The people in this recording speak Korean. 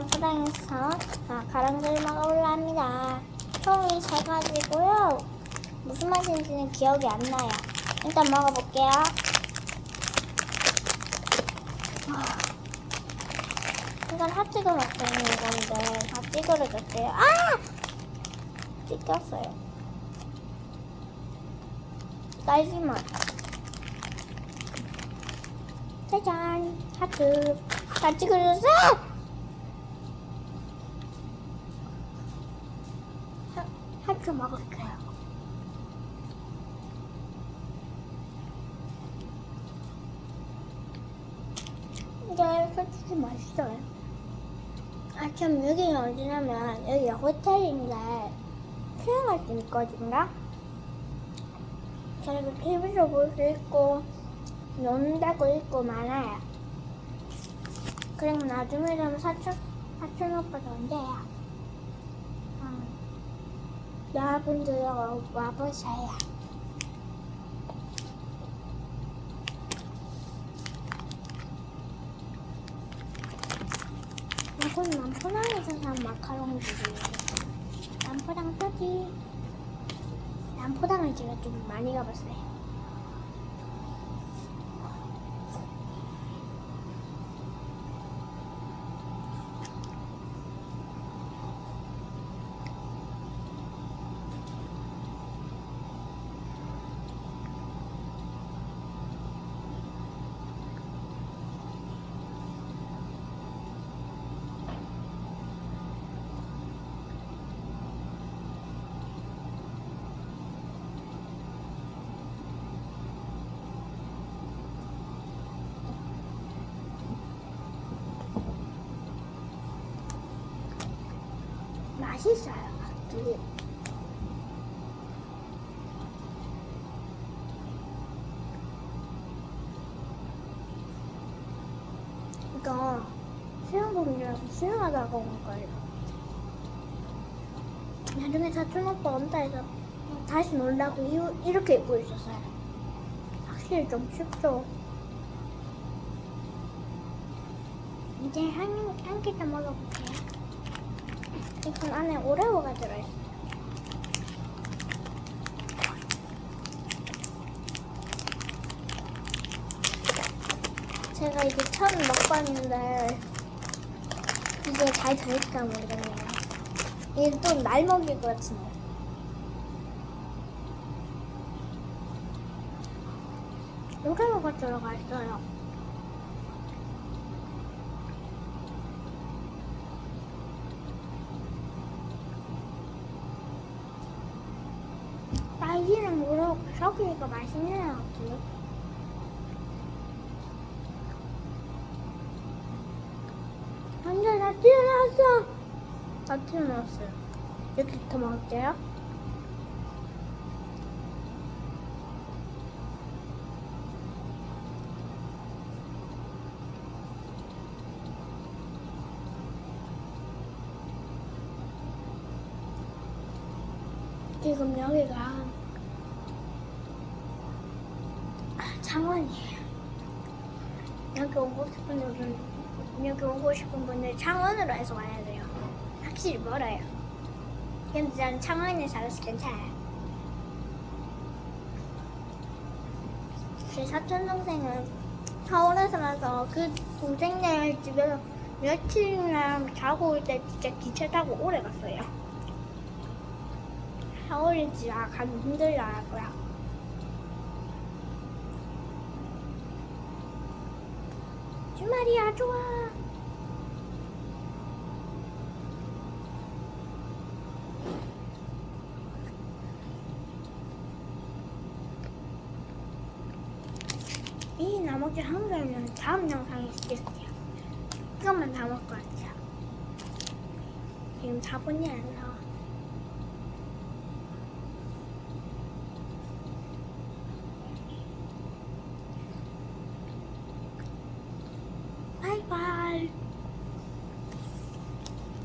남포당에서 마카롱을 먹으려 합니다. 통이 작아지고요. 무슨 맛인지는 기억이 안 나요. 일단 먹어볼게요. 와. 이건 먹고 있는 건데 다 찌그러졌어요. 아! 찢겼어요. 딸기 맛. 짜잔! 하트. 다 찌그러졌어! 하, 하트 먹을게요. 이게 솔직히 맛있어요. 아, 참, 여기 어디냐면, 여기 호텔인데, 수영할 수 있거든요? 그리고 TV도 볼 수 있고, 데도 있고 많아요. 그리고 나중에 되면 사촌, 사촌 오빠도 온대요. 음. 여러분들 와보세요. 이건 남포당에서 산 마카롱들이에요. 남포당 터지. 남포당을 제가 좀 많이 가봤어요. 맛있어요. 되게. 이거 수영복이라서 수영하다가 온 거예요. 나중에 사촌 오빠 온다 해서 다시 놀라고 이- 이렇게 입고 있었어요. 확실히 좀 춥죠. 이제 한, 한끼더 먹어볼게요. 이건 안에 오레오가 들어있어요. 제가 이게 처음 먹봤는데 이게 잘 될까 모르겠네요. 이게 좀날 먹일 것 같은데. 오레오가 들어가 있어요. 딸기랑 오레오 섞이니까 맛있네요. 되게. 완전 다 튀어나왔어. 다 튀어나왔어요. 이렇게 더 먹을게요. 지금 여기가 아, 창원이에요. 여기 오고 싶은 분들 여기 오고 싶은 분들 창원으로 해서 와야 돼요. 확실히 멀어요. 근데 저는 창원에 살아서 괜찮아요. 제 사촌 동생은 서울에 살아서 그 동생네 집에서 며칠이나 자고 올 때 진짜 기차 타고 오래 갔어요. 서울이 진짜 가기 힘들더라고요. 말이야 좋아. 이 나머지 한 개는 다음 영상에 쓰겠어요. 이것만 다 먹을 것 같아요. 지금 4분이 안